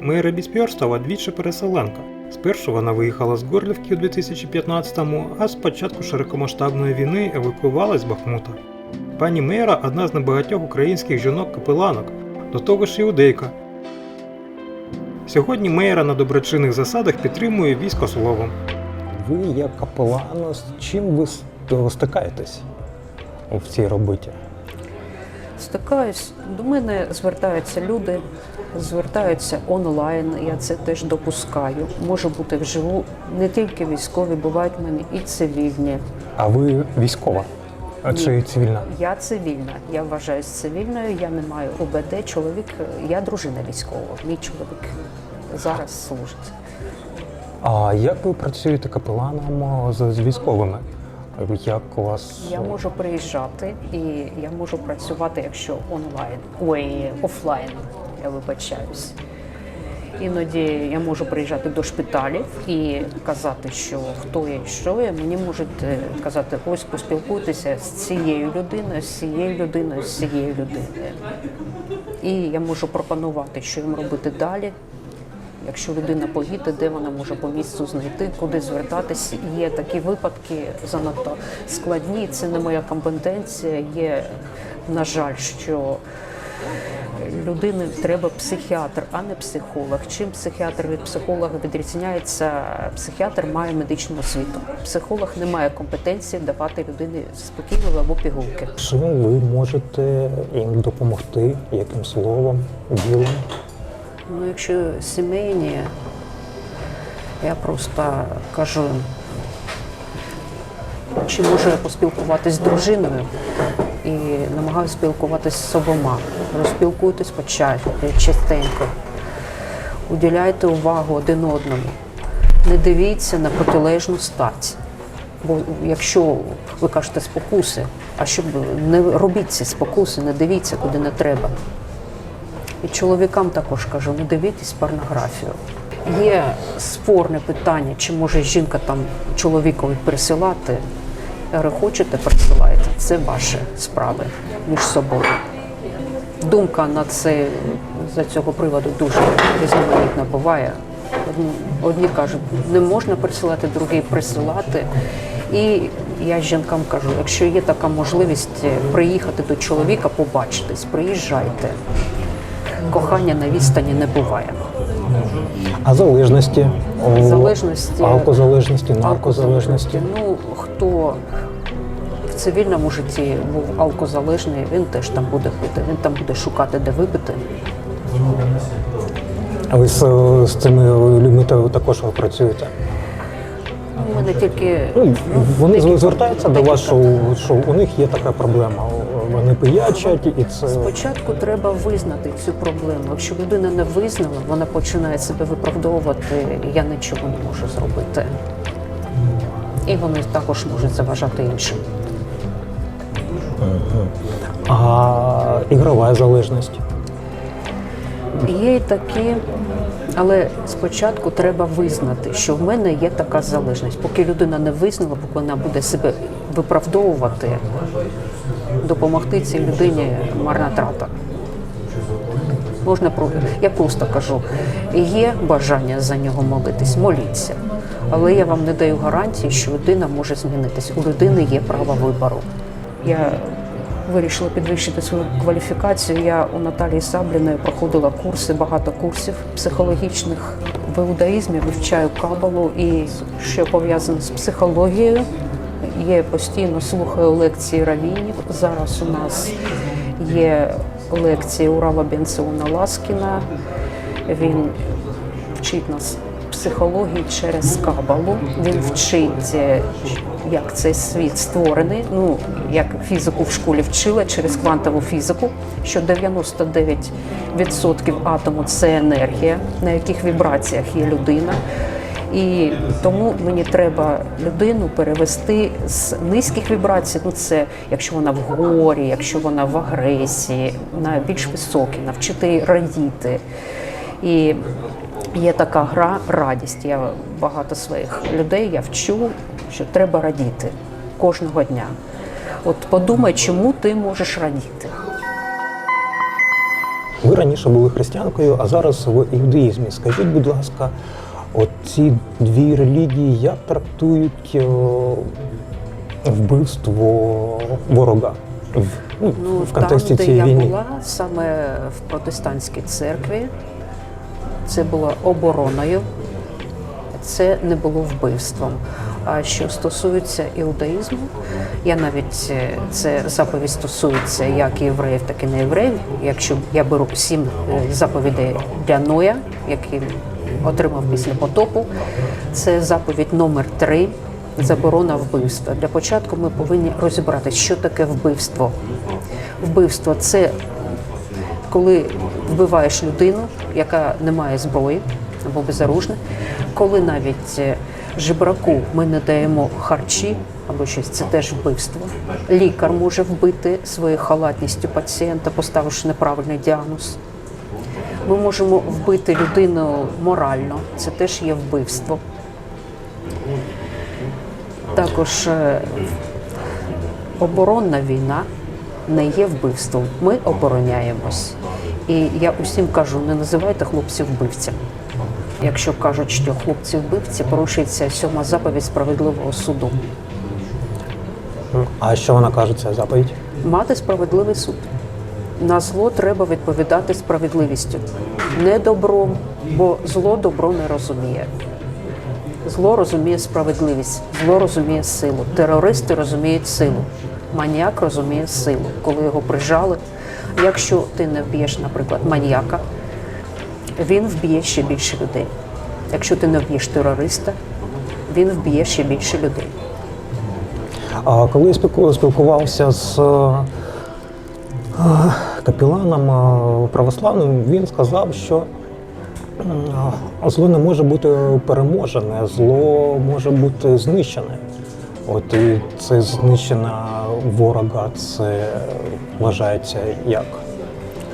Мейра Біспьор стала двічі переселенка. Спершу вона виїхала з Горлівки у 2015-му, а з початку широкомасштабної війни евакуювалась з Бахмута. Пані Мейра одна з небагатьох українських жінок-капеланок, до того ж іудейка. Сьогодні Мейра на доброчинних засадах підтримує військо словом. Ви капелан, з чим ви стикаєтесь в цій роботі? Стикаюсь, до мене звертаються люди, звертаються онлайн. Я це теж допускаю. Може бути вживу не тільки військові, бувають в мене і цивільні. А ви військова А чи Ні. цивільна? Я цивільна. Я вважаюсь цивільною. Я не маю УБД. Чоловік, я дружина військова. Мій чоловік зараз служить. А як ви працюєте капеланом з військовими? Як у вас Я можу приїжджати і я можу працювати, якщо онлайн, ой, офлайн, я вибачаюсь. Іноді я можу приїжджати до шпиталів і казати, що хто я і що я. Мені можуть е, казати, ось поспілкуйтеся з цією людиною, з цією людиною, з цією людиною. І я можу пропонувати, що їм робити далі. Якщо людина поїде, де вона може по місцю знайти, куди звертатись. Є такі випадки занадто складні. Це не моя компетенція. Є, на жаль, що людини треба психіатр, а не психолог. Чим психіатр від психолога відрізняється? Психіатр має медичну освіту. Психолог не має компетенції давати людині спокійливі або пігулки. чим ви можете їм допомогти? Яким словом, ділом? Ну, якщо сімейні, я просто кажу, чи можу я поспілкуватись з дружиною і намагаюся спілкуватись з обома. Розпілкуйтесь частенько. Уділяйте увагу один одному. Не дивіться на протилежну стать. Бо якщо ви кажете спокуси, а щоб не робіть ці спокуси, не дивіться, куди не треба. І чоловікам також кажу, не дивіться порнографію. Є спорне питання, чи може жінка там чоловікові присилати. Я говорю, хочете, присилайте. Це ваші справи між собою. Думка на це за цього приводу дуже різноманітна буває. Одні, кажуть, не можна присилати, другі присилати. І я жінкам кажу, якщо є така можливість приїхати до чоловіка, побачитись, приїжджайте. Кохання на відстані не буває. А залежності? Залежності- Алкозалежності, наркозалежності? Ну, хто в цивільному житті був алкозалежний, він теж там буде пити, він там буде шукати, де випити. А ви з, з цими людьми також ви працюєте? У мене тільки Ну, вони декілька- звертаються до вас, що, що у них є така проблема. Вони пиячать і це. Спочатку треба визнати цю проблему. Якщо людина не визнала, вона починає себе виправдовувати, я нічого не можу зробити. І вони також можуть заважати іншим. А ігрова залежність. Є й такі, але спочатку треба визнати, що в мене є така залежність. Поки людина не визнала, поки вона буде себе виправдовувати, допомогти цій людині марна трата. Можна про я просто кажу, є бажання за нього молитись, моліться. Але я вам не даю гарантії, що людина може змінитись. У людини є право вибору. Я вирішила підвищити свою кваліфікацію. Я у Наталії Сабліної проходила курси, багато курсів психологічних в іудаїзмі, вивчаю кабалу і що пов'язане з психологією. Я постійно слухаю лекції равінів. Зараз у нас є лекції Урава Бенціона Ласкіна. Він вчить нас психології через кабалу. Він вчить, е, як цей світ створений. Ну як фізику в школі вчила через квантову фізику, що 99% атому це енергія, на яких вібраціях є людина. І тому мені треба людину перевести з низьких вібрацій. Ну це якщо вона в горі, якщо вона в агресії, на більш високі, навчити радіти. І є така гра радість. Я багато своїх людей я вчу, що треба радіти кожного дня. От подумай, чому ти можеш радіти. Ви раніше були християнкою, а зараз в іудаїзмі. Скажіть, будь ласка, от ці дві релігії як трактують е, вбивство ворога в, ну, Ну, в контексті там, де цієї я була, саме в протестантській церкві, це було обороною, це не було вбивством. А що стосується іудаїзму, я навіть е, це заповідь стосується як євреїв, так і не євреїв. Якщо я беру сім е, заповідей для Ноя, які отримав після потопу, це заповідь номер три. Заборона вбивства. Для початку ми повинні розібратися, що таке вбивство. Вбивство це коли вбиваєш людину, яка не має зброї або безоружна, коли навіть е, жебраку ми не даємо харчі або щось, це теж вбивство. Лікар може вбити своєю халатністю пацієнта, поставивши неправильний діагноз. Ми можемо вбити людину морально, це теж є вбивство. Також е, оборонна війна не є вбивством. Ми обороняємось. І я усім кажу, не називайте хлопців вбивцями. Якщо кажуть, що хлопці вбивці, порушується сьома заповідь справедливого суду. А що вона каже, ця заповідь? Мати справедливий суд. На зло треба відповідати справедливістю, не добром, бо зло добро не розуміє. Зло розуміє справедливість, зло розуміє силу. Терористи розуміють силу. Маніяк розуміє силу, коли його прижали. Якщо ти не вб'єш, наприклад, маніяка, він вб'є ще більше людей. Якщо ти не вб'єш терориста, він вб'є ще більше людей. А коли я спілкувався з капеланом е, православним, він сказав, що зло не може бути переможене, зло може бути знищене. От і це знищення ворога, це вважається як?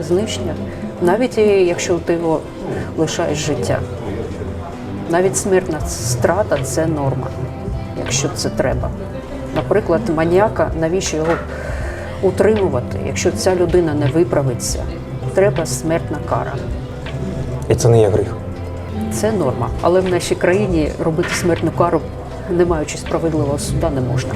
знищення, навіть якщо ти його лишаєш життя. Навіть смертна страта це норма, якщо це треба. Наприклад, маніяка, навіщо його утримувати, якщо ця людина не виправиться, треба смертна кара. І це не є гріх. Це норма. Але в нашій країні робити смертну кару, не маючи справедливого суда, не можна.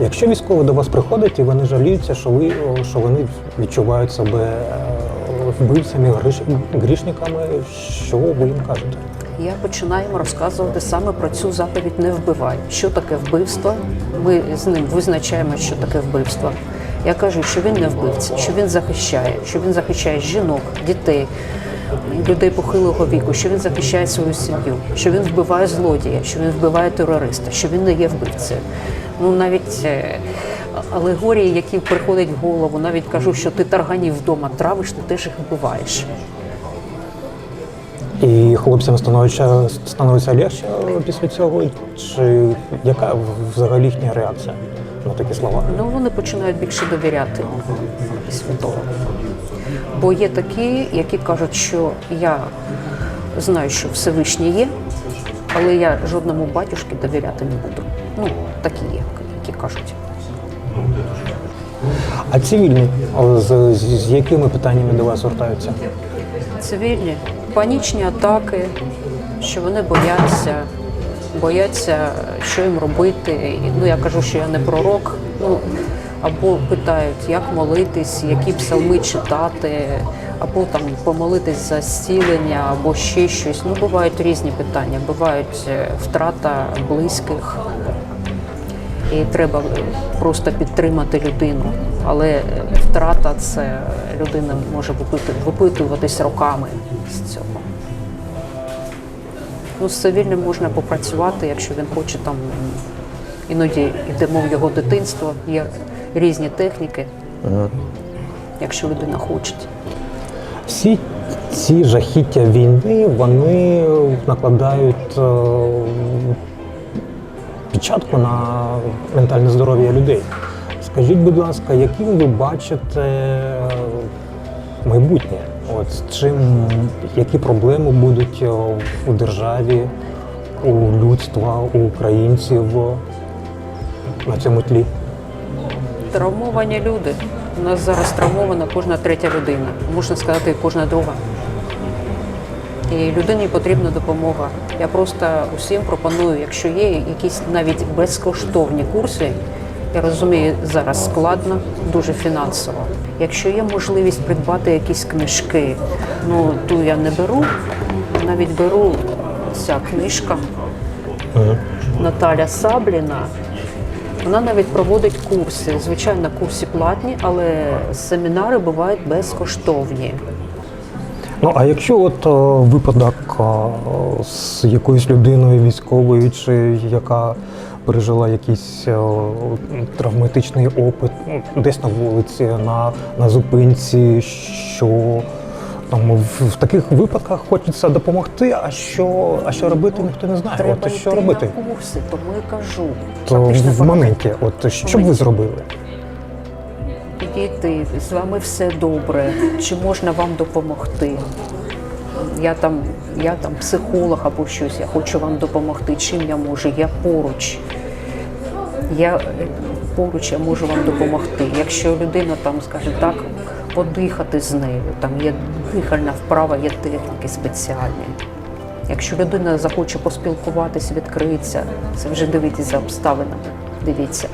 Якщо військові до вас приходять і вони жаліються, що ви що вони відчувають себе е, вбивцями, грішниками, що ви їм кажете? Я починаю їм розказувати саме про цю заповідь не вбивай. Що таке вбивство? Ми з ним визначаємо, що таке вбивство. Я кажу, що він не вбивця, що він захищає, що він захищає жінок, дітей, людей похилого віку, що він захищає свою сім'ю, що він вбиває злодія, що він вбиває терориста, що він не є вбивцею. Ну навіть е, алегорії, які приходять в голову, навіть кажу, що ти тарганів вдома травиш, ти теж їх вбиваєш. І хлопцям становиться, становиться легше після цього? Чи яка взагалі їхня реакція на такі слова? Ну, вони починають більше довіряти того. Бо є такі, які кажуть, що я знаю, що Всевишній є, але я жодному батюшки довіряти не буду. Ну, такі є, які кажуть. А цивільні з, з, з якими питаннями до вас звертаються? Цивільні, панічні атаки, що вони бояться, бояться, що їм робити. Ну, я кажу, що я не пророк. Ну, або питають, як молитись, які псалми читати, або там помолитись за зцілення, або ще щось. Ну, бувають різні питання. Бувають е, втрата близьких, і треба просто підтримати людину. Але е, втрата це людина може випитуватись роками з цього. Ну, з цивільним можна попрацювати, якщо він хоче там іноді йдемо в його дитинство, є різні техніки, якщо людина хоче. Всі ці жахіття війни вони накладають е, печатку на ментальне здоров'я людей. Скажіть, будь ласка, яким ви бачите майбутнє? От чим які проблеми будуть е, у державі, у людства, у українців на цьому тлі? травмовані люди. У нас зараз травмована кожна третя людина, можна сказати, кожна друга. І людині потрібна допомога. Я просто усім пропоную, якщо є якісь навіть безкоштовні курси, я розумію, зараз складно, дуже фінансово. Якщо є можливість придбати якісь книжки, ну ту я не беру, навіть беру ця книжка Наталя Сабліна. Вона навіть проводить курси. Звичайно, курси платні, але семінари бувають безкоштовні. Ну а якщо от е, випадок е, з якоюсь людиною військовою, чи яка пережила якийсь е, травматичний опит десь на вулиці, на, на зупинці, що там в, в таких випадках хочеться допомогти, а що, а що робити, ніхто не знає. Треба от що йти робити? на курси, тому і кажу. То в моменті, от що б ви зробили? Підійти, з вами все добре, чи можна вам допомогти? Я там, я там психолог або щось, я хочу вам допомогти, чим я можу, я поруч. Я е, поруч я можу вам допомогти. Якщо людина там скаже так, подихати з нею, там є дихальна вправа, є техніки спеціальні. Якщо людина захоче поспілкуватися, відкритися, це вже дивіться за обставинами. Дивіться.